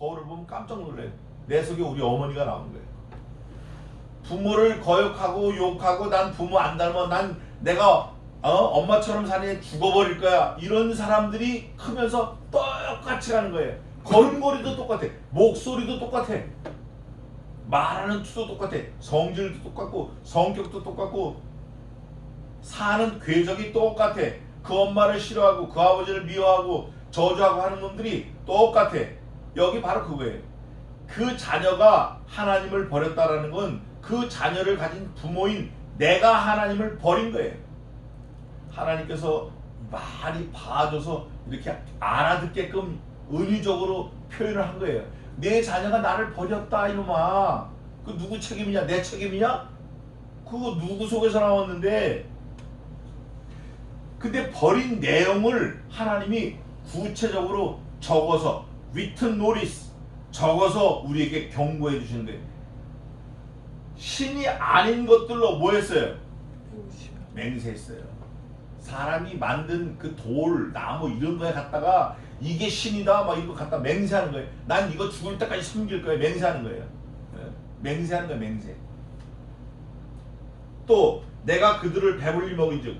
거울을 보면 깜짝 놀래. 내 속에 우리 어머니가 나온 거예요. 부모를 거역하고 욕하고 난 부모 안 닮아. 난 내가 어? 엄마처럼 사니 죽어버릴 거야. 이런 사람들이 크면서 똑같이 가는 거예요. 걸음걸이도 똑같아. 목소리도 똑같아. 말하는 투도 똑같아. 성질도 똑같고 성격도 똑같고 사는 궤적이 똑같아. 그 엄마를 싫어하고 그 아버지를 미워하고 저주하고 하는 놈들이 똑같아 여기 바로 그거예요 그 자녀가 하나님을 버렸다라는 건 그 자녀를 가진 부모인 내가 하나님을 버린 거예요. 하나님께서 많이 봐줘서 이렇게 알아듣게끔 은유적으로 표현을 한 거예요. 내 자녀가 나를 버렸다 이놈아. 그 누구 책임이냐? 내 책임이냐? 그거 누구 속에서 나왔는데 근데 버린 내용을 하나님이 구체적으로 적어서 written notice 적어서 우리에게 경고해 주시는 거예요. 신이 아닌 것들로 뭐 했어요? 맹세했어요. 사람이 만든 그 돌, 나무 이런 거에 갖다가 이게 신이다 막 이거 갖다 맹세하는 거예요. 난 이거 죽을 때까지 섬길 거예요. 맹세하는 거예요. 예. 맹세하는 거예요. 맹세. 또 내가 그들을 배불리 먹인즉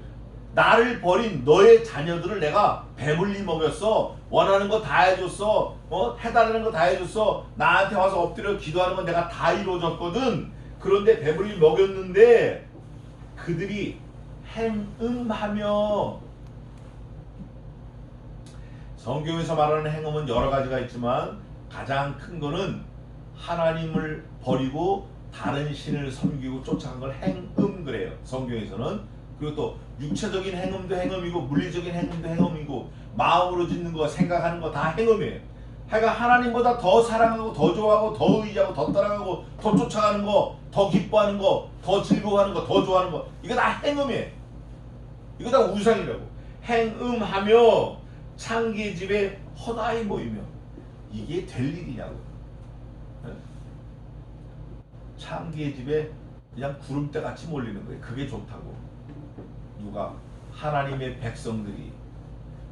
나를 버린 너의 자녀들을 내가 배불리 먹였어. 원하는 거 다 해줬어. 어? 해달라는 거 다 해줬어. 나한테 와서 엎드려 기도하는 건 내가 다 이루어줬거든. 그런데 배불리 먹였는데 그들이 행음하며 성경에서 말하는 행음은 여러 가지가 있지만 가장 큰 거는 하나님을 버리고 다른 신을 섬기고 쫓아간 걸 행음 그래요. 성경에서는 그리고 또 육체적인 행음도 행음이고 물리적인 행음도 행음이고 마음으로 짓는 거 생각하는 거 다 행음이에요. 하여간 하나님보다 더 사랑하고 더 좋아하고 더 의지하고 더 따라가고 더 쫓아가는 거, 더 기뻐하는 거, 더 즐거워하는 거, 더 좋아하는 거 이거 다 행음이에요. 이거 다 우상이라고. 행음하며 창기의 집에 허다히 모이며 이게 될 일이냐고. 네? 창기의 집에 그냥 구름대 같이 몰리는 거예요. 그게 좋다고. 누가 하나님의 백성들이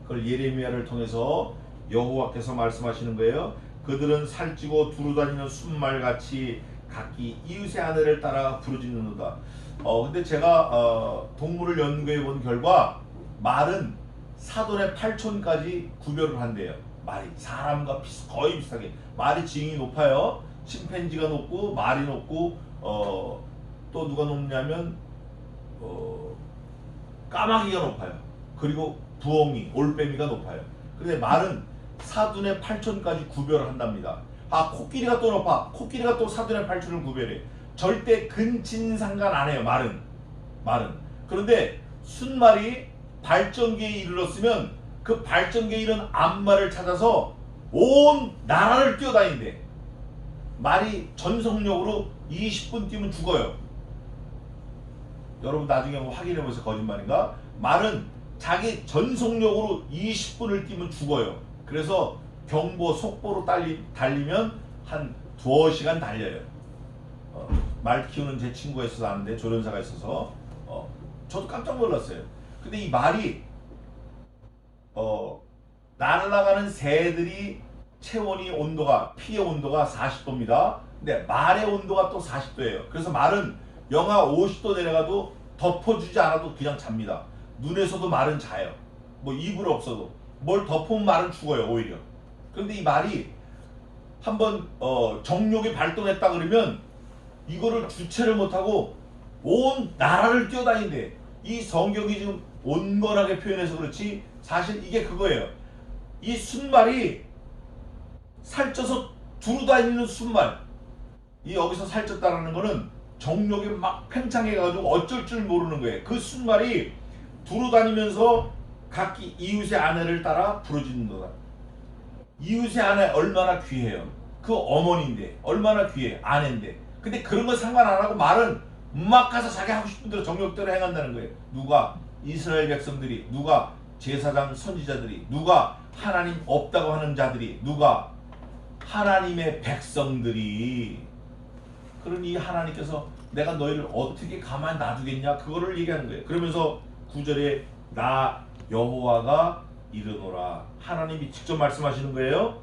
그걸 예레미야를 통해서 여호와께서 말씀하시는 거예요. 그들은 살찌고 두루다니는 순말같이 각기 이웃의 아내를 따라 부르짖는도다. 어 근데 제가 어, 동물을 연구해 본 결과 말은 사돈의 8촌까지 구별을 한대요. 말이 사람과 비슷, 거의 비슷하게 말이 지능이 높아요. 침팬지가 높고 말이 높고 어, 또 누가 높냐면 어, 까마귀가 높아요. 그리고 부엉이, 올빼미가 높아요. 근데 말은 사돈의 8촌까지 구별을 한답니다. 아 코끼리가 또 높아. 코끼리가 또 사돈의 8촌을 구별해. 절대 근친상간 안 해요. 말은 말은. 그런데 순말이 발전기에 이르렀으면 그 발전기에 이른 앞말을 찾아서 온 나라를 뛰어다닌대. 말이 전속력으로 20분 뛰면 죽어요. 여러분 나중에 한번 확인해 보세요. 거짓말인가? 말은 자기 전속력으로 20분을 뛰면 죽어요. 그래서 경보 속보로 달리, 달리면 한 두어 시간 달려요. 어, 말 키우는 제 친구가 있어서 아는데 조련사가 있어서 어, 저도 깜짝 놀랐어요. 근데 이 말이 어, 날아가는 새들이 체온이 온도가 피의 온도가 40도입니다. 근데 말의 온도가 또 40도예요. 그래서 말은 영하 50도 내려가도 덮어주지 않아도 그냥 잡니다. 눈에서도 말은 자요. 뭐 이불 없어도 뭘 덮으면 말은 죽어요 오히려. 그런데 이 말이 한번 어, 정욕이 발동했다 그러면 이거를 주체를 못하고 온 나라를 뛰어다닌대. 이 성경이 지금 온건하게 표현해서 그렇지 사실 이게 그거예요. 이 순말이 살쪄서 두루 다니는 순말. 이 여기서 살쪘다라는 거는 정욕이 막 팽창해가지고 어쩔 줄 모르는 거예요. 그 순말이 두루 다니면서 각기 이웃의 아내를 따라 부르짖는도다. 이웃의 아내 얼마나 귀해요. 그 어머니인데 얼마나 귀해 아내인데. 근데 그런 거 상관 안 하고 말은 막 가서 자기 하고 싶은 대로 정욕대로 행한다는 거예요. 누가 이스라엘 백성들이 누가 제사장 선지자들이 누가 하나님 없다고 하는 자들이 누가 하나님의 백성들이 그러니 하나님께서 내가 너희를 어떻게 가만 놔두겠냐? 그거를 얘기하는 거예요. 그러면서 구절에 나 여호와가 이르노라. 하나님이 직접 말씀하시는 거예요.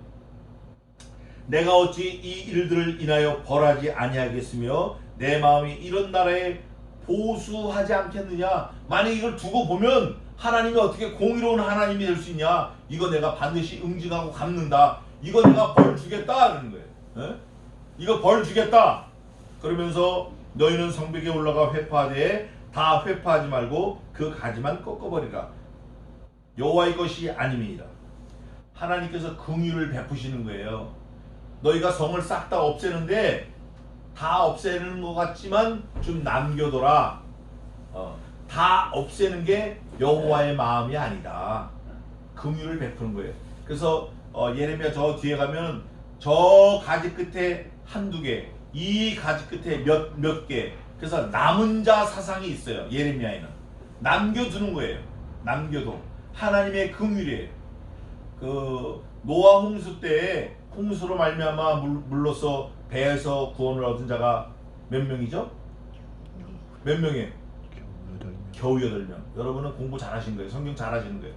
내가 어찌 이 일들을 인하여 벌하지 아니하겠으며 내 마음이 이런 나라에 보수하지 않겠느냐? 만약 이걸 두고 보면 하나님이 어떻게 공의로운 하나님이 될 수 있냐? 이거 내가 반드시 응징하고 갚는다. 이거 내가 벌 주겠다는 거예요. 예? 이거 벌 주겠다 그러면서 너희는 성벽에 올라가 회파하되 다 회파하지 말고 그 가지만 꺾어버리라. 여호와의 것이 아님이니라. 하나님께서 긍휼을 베푸시는 거예요. 너희가 성을 싹 다 없애는데 다 없애는 것 같지만 좀 남겨둬라. 어, 다 없애는 게 여호와의 마음이 아니다. 긍휼을 베푸는 거예요. 그래서 어, 예레미야 저 뒤에 가면 저 가지 끝에 한두 개, 이 가지 끝에 몇, 몇 개. 그래서 남은 자 사상이 있어요. 예레미야에는. 남겨두는 거예요. 남겨도. 하나님의 긍휼이에요. 그 노아 홍수 때 홍수로 말미암아 물, 물로서 배에서 구원을 얻은 자가 몇 명이죠? 몇 명이에요? 겨우 여덟 명. 여러분은 공부 잘하신 거예요. 성경 잘하시는 거예요.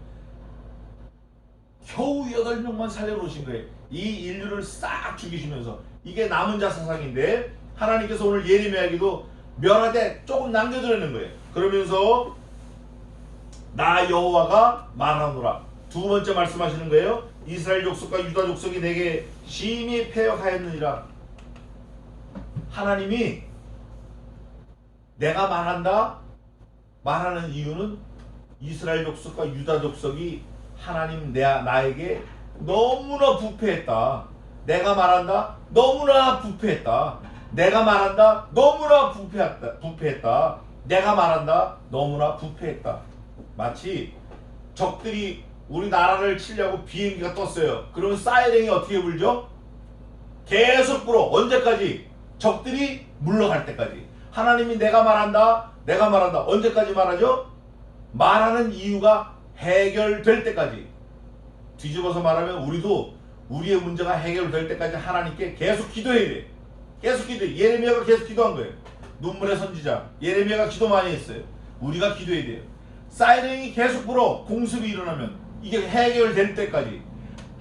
겨우 여덟 명만 살려놓으신 거예요. 이 인류를 싹 죽이시면서 이게 남은 자 사상인데 하나님께서 오늘 예레미야에게도 멸하되 조금 남겨두려는 거예요. 그러면서 나 여호와가 말하노라. 두 번째 말씀하시는 거예요. 이스라엘 족속과 유다 족속이 내게 심히 패역하였느니라. 하나님이 내가 말한다 말하는 이유는 이스라엘 족속과 유다 족속이 하나님 내 나에게 너무나 부패했다. 내가 말한다 너무나 부패했다. 내가 말한다 너무나 부패했다. 부패했다. 내가 말한다 너무나 부패했다. 마치 적들이 우리 나라를 치려고 비행기가 떴어요. 그러면 사이렌이 어떻게 불죠? 계속 불어. 언제까지? 적들이 물러갈 때까지. 하나님이 내가 말한다. 내가 말한다. 언제까지 말하죠? 말하는 이유가 해결될 때까지. 뒤집어서 말하면 우리도 우리의 문제가 해결될 때까지 하나님께 계속 기도해야 돼. 계속 기도해. 예레미야가 계속 기도한 거예요. 눈물의 선지자. 예레미야가 기도 많이 했어요. 우리가 기도해야 돼요. 사이렌이 계속 불어. 공습이 일어나면 이게 해결될 때까지.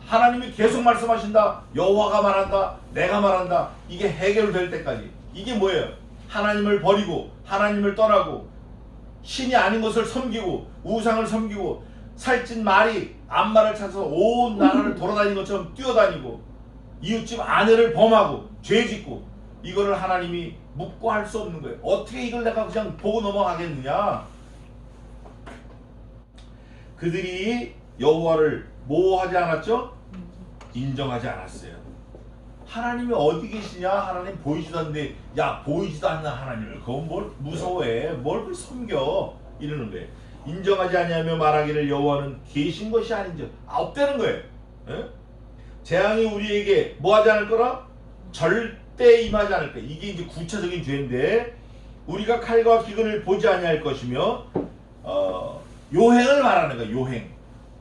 하나님이 계속 말씀하신다. 여호와가 말한다. 내가 말한다. 이게 해결될 때까지. 이게 뭐예요? 하나님을 버리고 하나님을 떠나고 신이 아닌 것을 섬기고 우상을 섬기고 살찐 말이 암말을 찾아서 온 나라를 돌아다니는 것처럼 뛰어다니고 이웃집 아내를 범하고 죄짓고 이거를 하나님이 묻고 할 수 없는 거예요. 어떻게 이걸 내가 그냥 보고 넘어가겠느냐? 그들이 여호와를 뭐 하지 않았죠? 인정하지 않았어요. 하나님이 어디 계시냐? 하나님 보이지도 않는데 야 보이지도 않는 하나님을 그건 뭘 무서워해? 뭘 그걸 섬겨? 이러는 거예요. 인정하지 아니하며 말하기를 여호와는 계신 것이 아닌지 아, 없다는 거예요. 예? 재앙이 우리에게 뭐 하지 않을 거라? 절대 임하지 않을 거야. 이게 이제 구체적인 죄인데 우리가 칼과 기근을 보지 아니할 것이며 어, 요행을 말하는 거예요. 요행.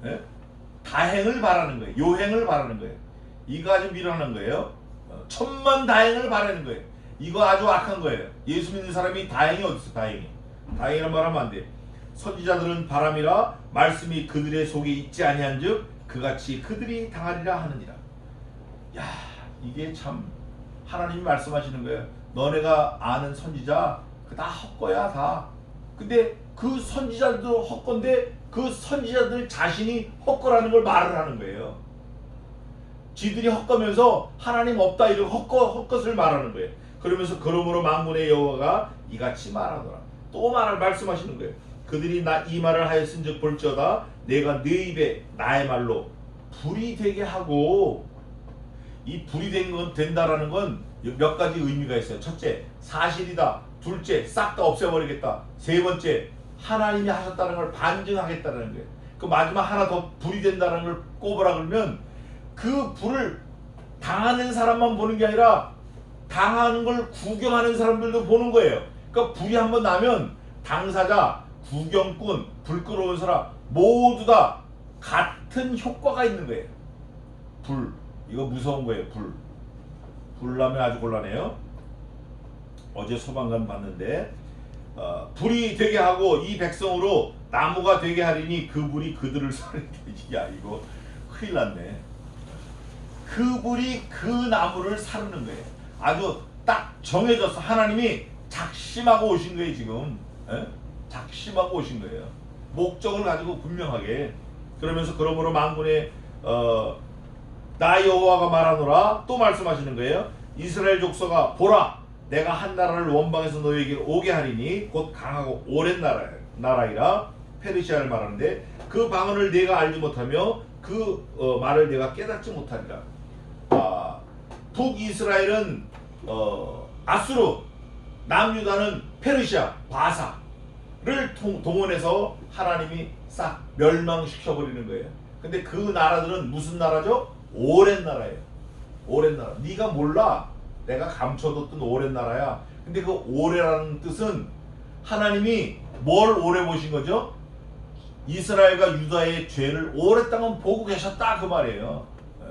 예? 다행을 바라는 거예요. 요행을 바라는 거예요. 이거 아주 미련한 거예요. 어, 천만 다행을 바라는 거예요. 이거 아주 악한 거예요. 예수 믿는 사람이 다행이 어디 있어? 다행이. 다행이란 말하면 안 돼. 선지자들은 바람이라 말씀이 그들의 속에 있지 아니한즉 그같이 그들이 당하리라 하느니라. 야 이게 참 하나님이 말씀하시는 거예요. 너네가 아는 선지자 그 다 헛거야 다. 근데 그 선지자들도 헛건데 그 선지자들 자신이 헛거라는 걸 말을 하는 거예요. 지들이 헛거면서 하나님 없다 이런 헛거 헛것을 말하는 거예요. 그러면서 그러므로 만군의 여호와가 이같이 말하더라. 또 말을 말씀하시는 거예요. 그들이 나 이 말을 하였은즉 볼지어다 내가 네 입에 나의 말로 불이 되게 하고 이 불이 된 건 된다라는 건 몇 가지 의미가 있어요. 첫째, 사실이다. 둘째, 싹 다 없애버리겠다. 세 번째, 하나님이 하셨다는 걸 반증하겠다는 거예요. 그 마지막 하나 더 불이 된다는 걸 꼽으라 그러면 그 불을 당하는 사람만 보는 게 아니라 당하는 걸 구경하는 사람들도 보는 거예요. 그러니까 불이 한번 나면 당사자, 구경꾼, 불 끌어온 사람 모두 다 같은 효과가 있는 거예요. 불. 이거 무서운 거예요. 불. 불 나면 아주 곤란해요. 어제 소방관 봤는데 어, 불이 되게 하고 이 백성으로 나무가 되게 하리니 그 불이 그들을 살리니 야 이거 큰일 났네. 그분이 그 나무를 사르는 거예요. 아주 딱 정해져서 하나님이 작심하고 오신 거예요 지금. 예? 작심하고 오신 거예요. 목적을 가지고 분명하게. 그러면서 그러므로 만군의 어, 나 여호와가 말하노라 또 말씀하시는 거예요. 이스라엘 족속아 보라 내가 한 나라를 원방에서 너희에게 오게 하리니 곧 강하고 오랜 나라 나라이라 페르시아를 말하는데 그 방언을 내가 알지 못하며 그 어, 말을 내가 깨닫지 못하리라. 아, 북이스라엘은 어, 아수르, 남유다는 페르시아, 바사 를 통- 동원해서 하나님이 싹 멸망시켜 버리는 거예요. 근데 그 나라들은 무슨 나라죠? 오랜 나라예요. 오랜 나라. 네가 몰라. 내가 감춰뒀던 오랜 나라야. 근데 그 오래라는 뜻은 하나님이 뭘 오래 보신 거죠? 이스라엘과 유다의 죄를 오랫동안 보고 계셨다 그 말이에요. 예.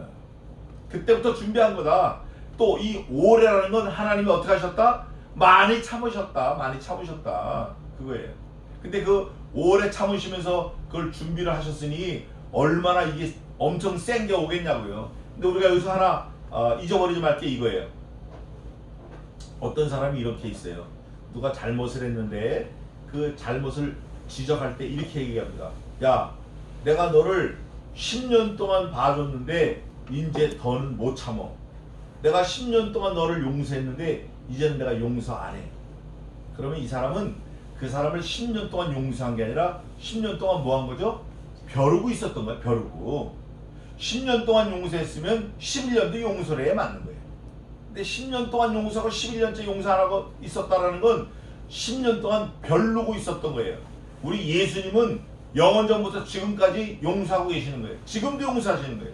그때부터 준비한 거다. 또 이 오래라는 건 하나님이 어떻게 하셨다? 많이 참으셨다. 많이 참으셨다. 그거예요. 근데 그 오래 참으시면서 그걸 준비를 하셨으니 얼마나 이게 엄청 센 게 오겠냐고요. 근데 우리가 여기서 하나 어, 잊어버리지 말 게 이거예요. 어떤 사람이 이렇게 있어요. 누가 잘못을 했는데 그 잘못을 지적할 때 이렇게 얘기합니다. 야, 내가 너를 10년 동안 봐줬는데 이제 더는 못 참어. 내가 10년 동안 너를 용서했는데 이제는 내가 용서 안 해. 그러면 이 사람은 그 사람을 10년 동안 용서한 게 아니라 10년 동안 뭐 한 거죠? 벼르고 있었던 거야, 벼르고. 10년 동안 용서했으면 11년도 용서를 해 맞는 거예요. 근데 10년 동안 용서하고 11년째 용서 안 하고 있었다라는 건 10년 동안 별르고 있었던 거예요. 우리 예수님은 영원 전부터 지금까지 용서하고 계시는 거예요. 지금도 용서하시는 거예요.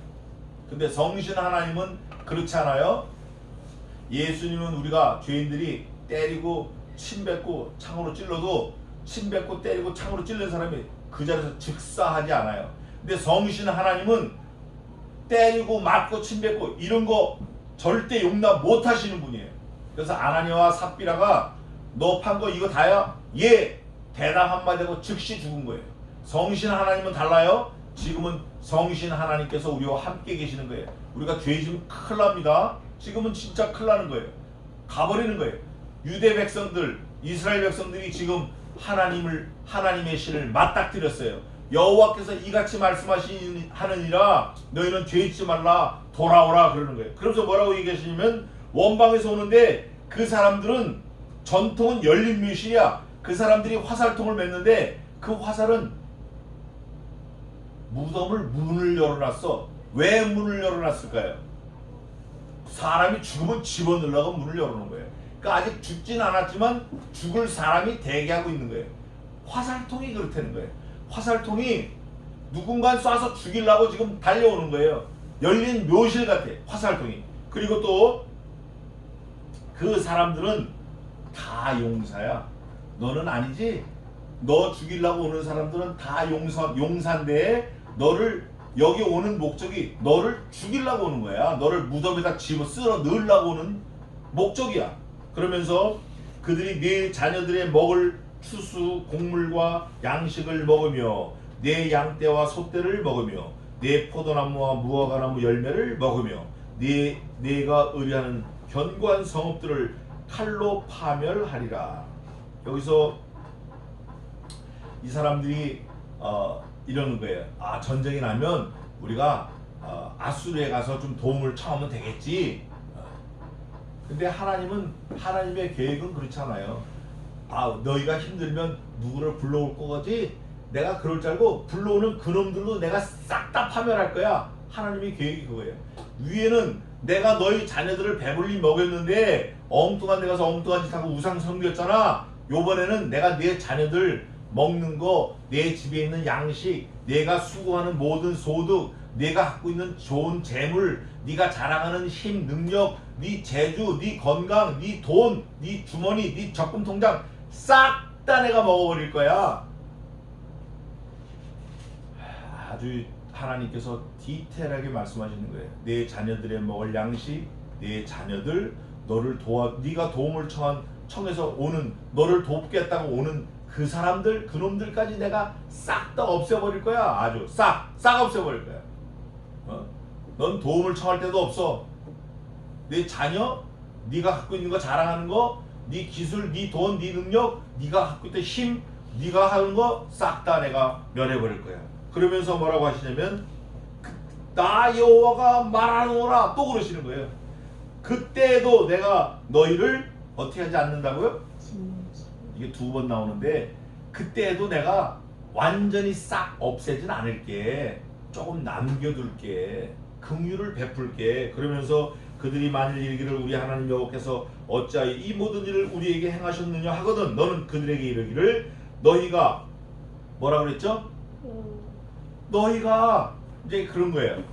근데 성신 하나님은 그렇지 않아요. 예수님은 우리가 죄인들이 때리고 침 뱉고 창으로 찔러도 침 뱉고 때리고 창으로 찔른 사람이 그 자리에서 즉사하지 않아요. 근데 성신 하나님은 때리고 맞고 침 뱉고 이런 거 절대 용납 못 하시는 분이에요. 그래서 아나니와 삽비라가 너 판 거 이거 다야? 예. 대답 한마디 하고 즉시 죽은 거예요. 성신 하나님은 달라요. 지금은 성신 하나님께서 우리와 함께 계시는 거예요. 우리가 죄 지면 큰일 납니다. 지금은 진짜 큰일 나는 거예요. 가버리는 거예요. 유대 백성들, 이스라엘 백성들이 지금 하나님을 하나님의 신을 맞닥뜨렸어요. 여호와께서 이같이 말씀하시느니라 너희는 죄 짓지 말라 돌아오라 그러는 거예요. 그러면서 뭐라고 얘기하시냐면 원방에서 오는데 그 사람들은 전통은 열린 묘실이야. 그 사람들이 화살통을 맸는데 그 화살은 무덤을 문을 열어놨어. 왜 문을 열어놨을까요? 사람이 죽으면 집어넣으려고 문을 열어놓은 거예요. 그러니까 아직 죽진 않았지만 죽을 사람이 대기하고 있는 거예요. 화살통이 그렇다는 거예요. 화살통이 누군가 쏴서 죽이려고 지금 달려오는 거예요. 열린 묘실 같아. 화살통이. 그리고 또 그 사람들은 다 용사야. 너는 아니지? 너 죽이려고 오는 사람들은 다 용사, 용사인데 너를 여기 오는 목적이 너를 죽이려고 오는 거야. 너를 무덤에다 집어 쓸어 넣으려고 오는 목적이야. 그러면서 그들이 네 자녀들의 먹을 추수, 곡물과 양식을 먹으며 내 양떼와 소떼를 먹으며 내 포도나무와 무화과나무 열매를 먹으며 네 내가 의뢰하는 견고한 성읍들을 칼로 파멸하리라. 여기서 이 사람들이 어, 이러는 거예요. 아 전쟁이 나면 우리가 어, 아수르에 가서 좀 도움을 청하면 되겠지. 어. 근데 하나님은 하나님의 계획은 그렇잖아요. 아 너희가 힘들면 누구를 불러올 거지? 내가 그럴 줄 알고 불러오는 그놈들도 내가 싹 다 파멸할 거야. 하나님의 계획이 그거예요. 위에는 내가 너희 자녀들을 배불리 먹였는데 엉뚱한 데 가서 엉뚱한 짓 하고 우상 섬겼잖아. 요번에는 내가 내 자녀들 먹는 거, 내 집에 있는 양식, 내가 수고하는 모든 소득, 내가 갖고 있는 좋은 재물, 네가 자랑하는 힘, 능력, 네 재주, 네 건강, 네 돈, 네 주머니, 네 적금 통장 싹 다 내가 먹어버릴 거야. 아주 하나님께서 디테일하게 말씀하시는 거예요. 내 자녀들의 먹을 양식, 내 자녀들 너를 도와 네가 도움을 청한 청해서 오는 너를 돕겠다고 오는 그 사람들 그 놈들까지 내가 싹 다 없애버릴 거야. 아주 싹 싹 없애버릴 거야. 어? 넌 도움을 청할 데도 없어. 내 자녀, 네가 갖고 있는 거 자랑하는 거, 네 기술, 네 돈, 네 능력, 네가 갖고 있던 힘, 네가 하는 거 싹 다 내가 멸해버릴 거야. 그러면서 뭐라고 하시냐면 그- 나 여호와가 말하노라 또 그러시는 거예요. 그때도 내가 너희를 어떻게 하지 않는다고요? 이게 두 번 나오는데 그때도 내가 완전히 싹 없애진 않을게 조금 남겨둘게 긍휼을 베풀게 그러면서 그들이 만일 이르기를 우리 하나님 여호와께서 어찌하여 이 모든 일을 우리에게 행하셨느냐 하거든 너는 그들에게 이르기를 너희가 뭐라 그랬죠? 너희가 이제 그런 거예요.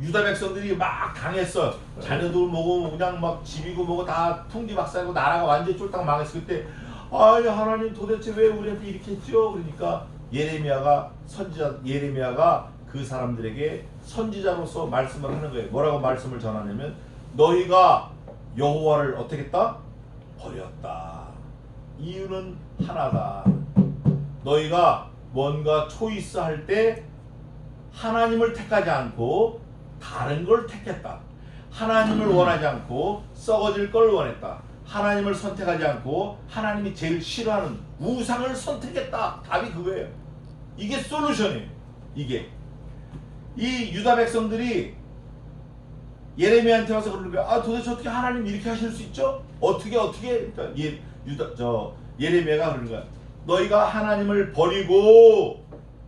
유다 백성들이 막 당했어. 자녀들 뭐고 그냥 막 집이고 뭐고 다 풍지박산이고 나라가 완전 히 쫄딱 망했을 때 아니 하나님 도대체 왜 우리한테 이렇게 했죠? 그러니까 예레미야가 선지자 예레미야가 그 사람들에게 선지자로서 말씀을 하는 거예요. 뭐라고 말씀을 전하냐면 너희가 여호와를 어떻게 했다? 버렸다. 이유는 하나다. 너희가 뭔가 초이스 할 때 하나님을 택하지 않고 다른 걸 택했다. 하나님을 원하지 않고 썩어질 걸 원했다. 하나님을 선택하지 않고 하나님이 제일 싫어하는 우상을 선택했다. 답이 그거예요. 이게 솔루션이에요. 이게 이 유다 백성들이 예레미야한테 와서 그러는 거야. 아 도대체 어떻게 하나님 이렇게 하실 수 있죠? 어떻게 어떻게? 그러니까 예 유다 저 예레미야가 그러는 거야. 너희가 하나님을 버리고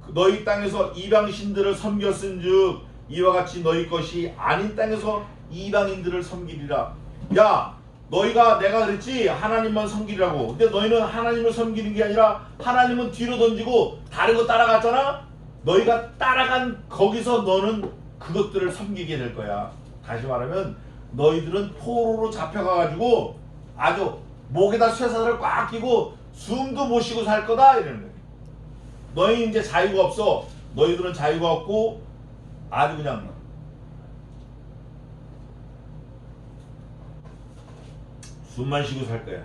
그 너희 땅에서 이방 신들을 섬겼은즉 이와 같이 너희 것이 아닌 땅에서 이방인들을 섬기리라. 야 너희가 내가 그랬지 하나님만 섬기라고. 근데 너희는 하나님을 섬기는 게 아니라 하나님은 뒤로 던지고 다른 거 따라갔잖아. 너희가 따라간 거기서 너는 그것들을 섬기게 될 거야. 다시 말하면 너희들은 포로로 잡혀가가지고 아주 목에다 쇠사슬을 꽉 끼고 숨도 못 쉬고 살 거다 이러는 거야. 너희 이제 자유가 없어. 너희들은 자유가 없고 아주 그냥 숨만 쉬고 살 거야.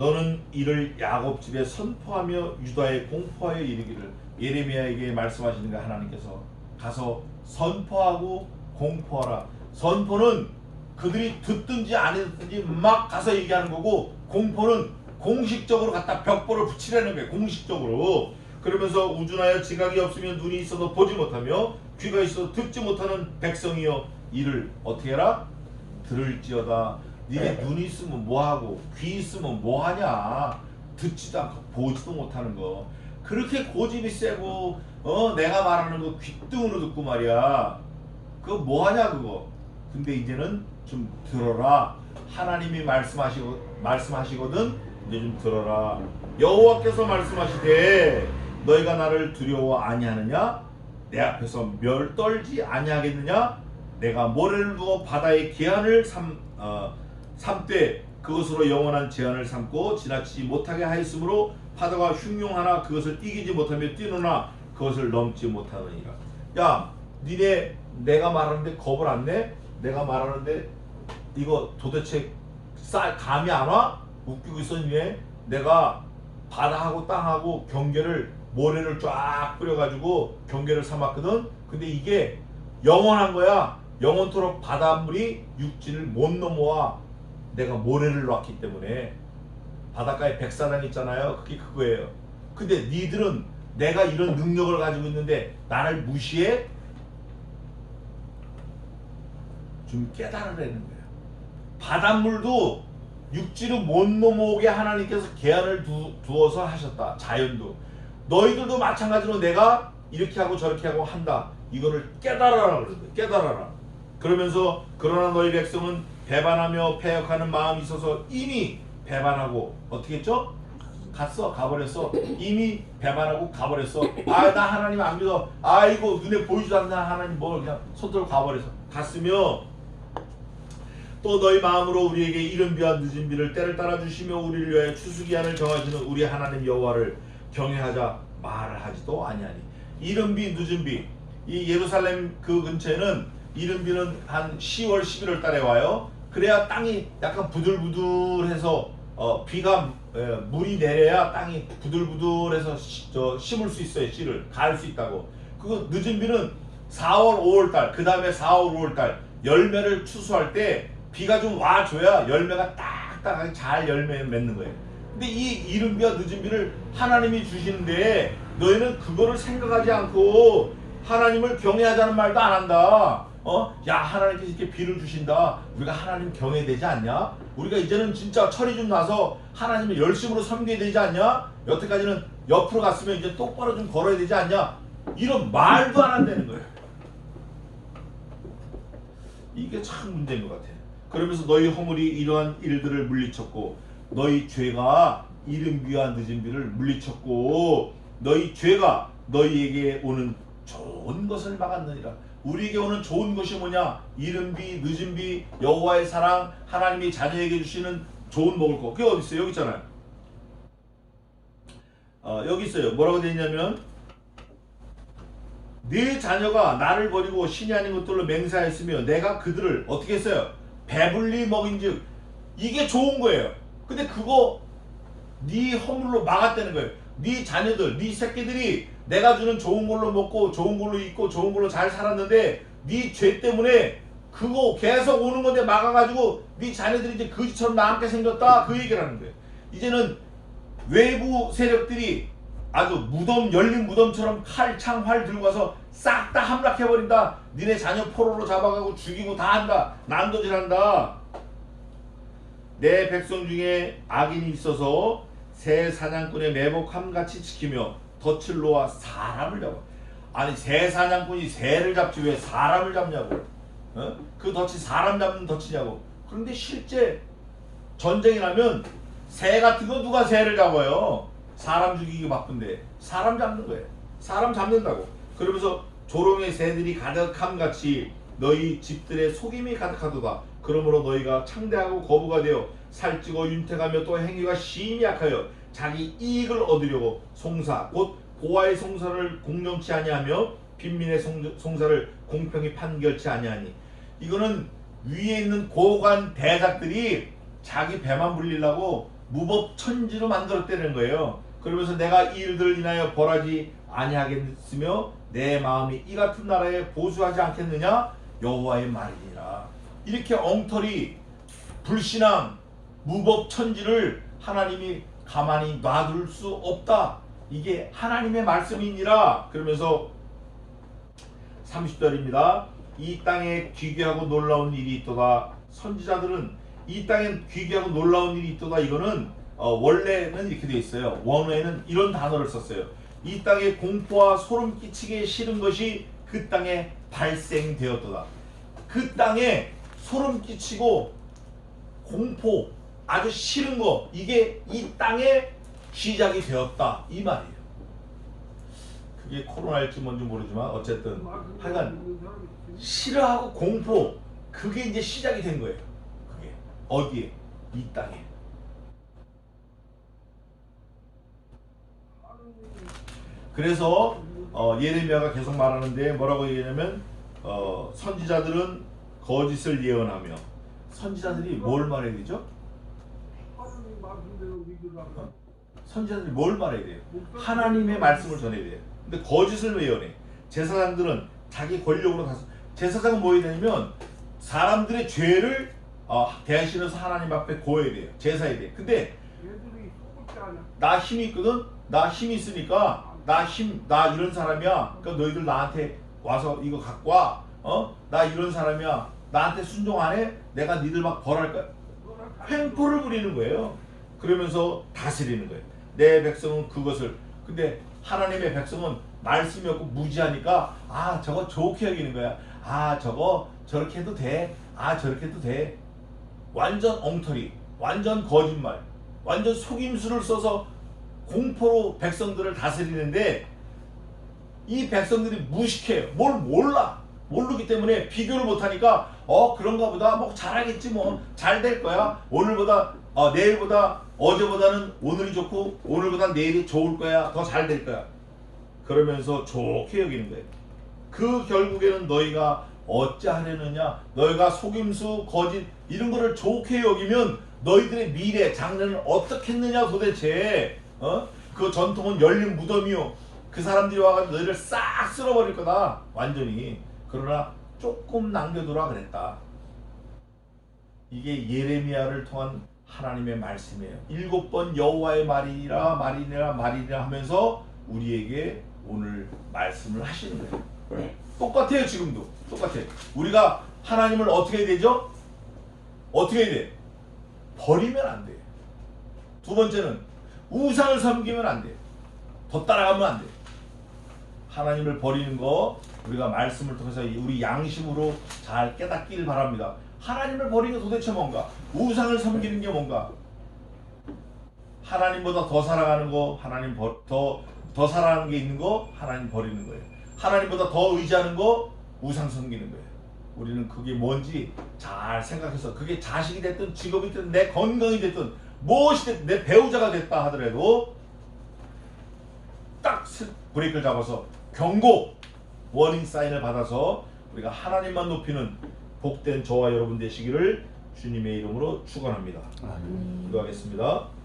너는 이를 야곱 집에 선포하며 유다에 공포하여 이르기를 예레미야에게 말씀하시는 거 하나님께서 가서 선포하고 공포하라. 선포는 그들이 듣든지 안 듣든지 막 가서 얘기하는 거고 공포는 공식적으로 갖다 벽보를 붙이라는 거예요. 공식적으로. 그러면서 우준하여 지각이 없으면 눈이 있어도 보지 못하며 귀가 있어도 듣지 못하는 백성이여 이를 어떻게 해라? 들을지어다. 니네 눈이 있으면 뭐하고 귀 있으면 뭐하냐? 듣지도 않고 보지도 못하는 거. 그렇게 고집이 세고 어 내가 말하는 거 귓등으로 듣고 말이야. 그거 뭐하냐 그거. 근데 이제는 좀 들어라. 하나님이 말씀하시고 말씀하시거든. 이제 좀 들어라. 여호와께서 말씀하시되 너희가 나를 두려워 아니하느냐? 내 앞에서 멸 떨지 아니하겠느냐? 내가 모래를 두어 바다의 계한을 삼 어, 삼되 그것으로 영원한 제한을 삼고 지나치지 못하게 하였으므로 파도가 흉용하나 그것을 이기지 못하며 뛰노나 그것을 넘지 못하느니라. 야, 니네 내가 말하는데 겁을 안 내? 내가 말하는데 이거 도대체 쌀 감이 안 와? 웃기고 있어 니네? 내가 바다하고 땅하고 경계를 모래를 쫙 뿌려가지고 경계를 삼았거든. 근데 이게 영원한 거야. 영원토록 바닷물이 육지를 못 넘어와. 내가 모래를 놨기 때문에 바닷가에 백사장 있잖아요. 그게 그거예요. 근데 니들은 내가 이런 능력을 가지고 있는데 나를 무시해? 좀 깨달으라는 거예요. 바닷물도 육지로 못 넘어오게 하나님께서 계한을 두, 두어서 하셨다. 자연도. 너희들도 마찬가지로 내가 이렇게 하고 저렇게 하고 한다. 이거를 깨달아라. 깨달아라. 그러면서 그러나 너희 백성은 배반하며 패역하는 마음이 있어서 이미 배반하고 어떻게 했죠? 갔어 가버렸어. 이미 배반하고 가버렸어. 아 나 하나님 안 믿어. 아이고 눈에 보이지도 않나 하나님 뭘 그냥 손들고 가버렸어. 갔으며 또 너희 마음으로 우리에게 이른 비와 늦은 비를 때를 따라 주시며 우리를 위하여 추수기한을 정하시는 우리 하나님 여호와를 경외하자 말을 하지도 아니하니. 이른 비 늦은 비 이 예루살렘 그 근처에는 이른 비는 한 10월 11월 달에 와요 그래야 땅이 약간 부들부들해서 어, 비가 에, 물이 내려야 땅이 부들부들해서 시, 저, 심을 수 있어요 씨를 갈 수 있다고 그 늦은 비는 4월, 5월 달, 그 다음에 4월, 5월 달 열매를 추수할 때 비가 좀 와줘야 열매가 딱딱하게 잘 열매 맺는 거예요. 근데 이 이른 비와 늦은 비를 하나님이 주시는데 너희는 그거를 생각하지 않고 하나님을 경외하자는 말도 안 한다. 어? 야 하나님께서 이렇게 비를 주신다. 우리가 하나님 경외해야 되지 않냐? 우리가 이제는 진짜 철이 좀 나서 하나님을 열심으로 섬겨야 되지 않냐? 여태까지는 옆으로 갔으면 이제 똑바로 좀 걸어야 되지 않냐? 이런 말도 안 한다는 거예요. 이게 참 문제인 것 같아요. 그러면서 너희 허물이 이러한 일들을 물리쳤고 너희 죄가 이른 비와 늦은 비를 물리쳤고 너희 죄가 너희에게 오는 좋은 것을 막았느니라. 우리에게 오는 좋은 것이 뭐냐? 이른 비, 늦은 비, 여호와의 사랑, 하나님이 자녀에게 주시는 좋은 먹을 거. 그게 어디 있어요? 여기 있잖아요. 어, 여기 있어요. 뭐라고 되어 있냐면 네 자녀가 나를 버리고 신이 아닌 것들로 맹세하였으며 내가 그들을 어떻게 했어요? 배불리 먹인즉 이게 좋은 거예요. 근데 그거 네 허물로 막았다는 거예요. 네 자녀들, 네 새끼들이 내가 주는 좋은 걸로 먹고 좋은 걸로 입고 좋은 걸로 잘 살았는데 네 죄 때문에 그거 계속 오는 건데 막아가지고 네 자녀들이 이제 거지처럼 나앉게 생겼다 그 얘기를 하는 거예요. 이제는 외부 세력들이 아주 무덤 열린 무덤처럼 칼, 창, 활 들고 가서 싹 다 함락해버린다. 니네 자녀 포로로 잡아가고 죽이고 다 한다. 난도질한다. 내 백성 중에 악인이 있어서 새 사냥꾼의 매복함같이 지키며 놓아 사람을 잡아. 아니 새 사냥꾼이 새를 잡지 왜 사람을 잡냐고. 어? 그 덫이 사람 잡는 덫이냐고. 그런데 실제 전쟁이 나면 새 같은 거 누가 새를 잡아요? 사람 죽이기 바쁜데 사람 잡는 거예요. 사람 잡는다고. 그러면서 조롱의 새들이 가득함 같이 너희 집들의 속임이 가득하도다. 그러므로 너희가 창대하고 거부가 되어 살찌고 윤택하며 또 행위가 심히 약하여 자기 이익을 얻으려고 송사 곧 고아의 송사를 공정치 아니하며 빈민의 송- 송사를 공평히 판결치 아니하니 이거는 위에 있는 고관 대작들이 자기 배만 불리려고 무법 천지로 만들었다는 거예요. 그러면서 내가 이 일들을 인하여 벌하지 아니하겠으며 내 마음이 이 같은 나라에 보수하지 않겠느냐 여호와의 말이니라. 이렇게 엉터리 불신앙 무법 천지를 하나님이 가만히 놔둘 수 없다. 이게 하나님의 말씀이니라. 그러면서 30절입니다. 이 땅에 귀귀하고 놀라운 일이 있도다. 선지자들은 이 땅에 귀귀하고 놀라운 일이 있도다. 이거는 어, 원래는 이렇게 돼 있어요. 원어에는 이런 단어를 썼어요. 이 땅에 공포와 소름 끼치게 싫은 것이 그 땅에 발생되었도다. 그 땅에 소름 끼치고 공포 아주 싫은 거 이게 이 땅에 시작이 되었다 이 말이에요. 그게 코로나일지 뭔지 모르지만 어쨌든 하여간 싫어하고 공포 그게 이제 시작이 된 거예요. 그게 어디에 이 땅에. 그래서 어, 예레미야가 계속 말하는데 뭐라고 얘기하냐면 어, 선지자들은 거짓을 예언하며 선지자들이 뭘 말해야 되죠? 하나님 말씀대로 믿으라고. 선지자들이 뭘 말해야 돼요? 하나님의 말씀을 전해야 돼요. 근데 거짓을 왜 예언해? 제사장들은 자기 권력으로 가서 제사장은 뭐 해야 되냐면 사람들의 죄를 어, 대신해서 하나님 앞에 고해야 돼요. 제사해야 돼요. 근데. 나 힘이 있거든. 나 힘이 있으니까 나 힘, 나 이런 사람이야. 그러니까 너희들 나한테 와서 이거 갖고 와. 어? 나 이런 사람이야. 나한테 순종 안 해? 내가 니들 막 벌할 거야. 횡포를 부리는 거예요. 그러면서 다스리는 거예요. 내 백성은 그것을. 근데 하나님의 백성은 말씀이 없고 무지하니까 아 저거 좋게 여기는 거야. 아 저거 저렇게 해도 돼. 아 저렇게 해도 돼. 완전 엉터리, 완전 거짓말, 완전 속임수를 써서 공포로 백성들을 다스리는데 이 백성들이 무식해요. 뭘 몰라. 모르기 때문에 비교를 못하니까 어 그런가 보다 뭐 잘하겠지 뭐 잘 될 거야 오늘보다 어, 내일보다 어제보다는 오늘이 좋고 오늘보다 내일이 좋을 거야. 더 잘 될 거야. 그러면서 좋게 여기는 거예요 그 결국에는 너희가 어찌하려느냐? 너희가 속임수 거짓 이런 거를 좋게 여기면 너희들의 미래 장래는 어떻겠느냐 도대체? 어? 그 전통은 열린 무덤이요. 그 사람들이 와가지고 너희를 싹 쓸어버릴 거다. 완전히. 그러나 조금 남겨두라 그랬다. 이게 예레미야를 통한 하나님의 말씀이에요 일곱 번 여호와의 말이라 말이라 말이라 하면서 우리에게 오늘 말씀을 하시는 거예요 네. 똑같아요 지금도 똑같아요 우리가 하나님을 어떻게 해야 되죠? 어떻게 해야 돼? 버리면 안 돼. 두 번째는 우상을 섬기면 안 돼. 더 따라가면 안 돼. 하나님을 버리는 거 우리가 말씀을 통해서 우리 양심으로 잘 깨닫길 바랍니다. 하나님을 버리는 게 도대체 뭔가? 우상을 섬기는 게 뭔가? 하나님보다 더 사랑하는 거 하나님 더더 더 사랑하는 게 있는 거 하나님 버리는 거예요. 하나님보다 더 의지하는 거 우상 섬기는 거예요. 우리는 그게 뭔지 잘 생각해서 그게 자식이 됐든 직업이 됐든 내 건강이 됐든 무엇이 됐든 내 배우자가 됐다 하더라도 딱 스- 브레이크를 잡아서 경고 워닝 사인을 받아서 우리가 하나님만 높이는 복된 저와 여러분 되시기를 주님의 이름으로 축원합니다. 기도하겠습니다.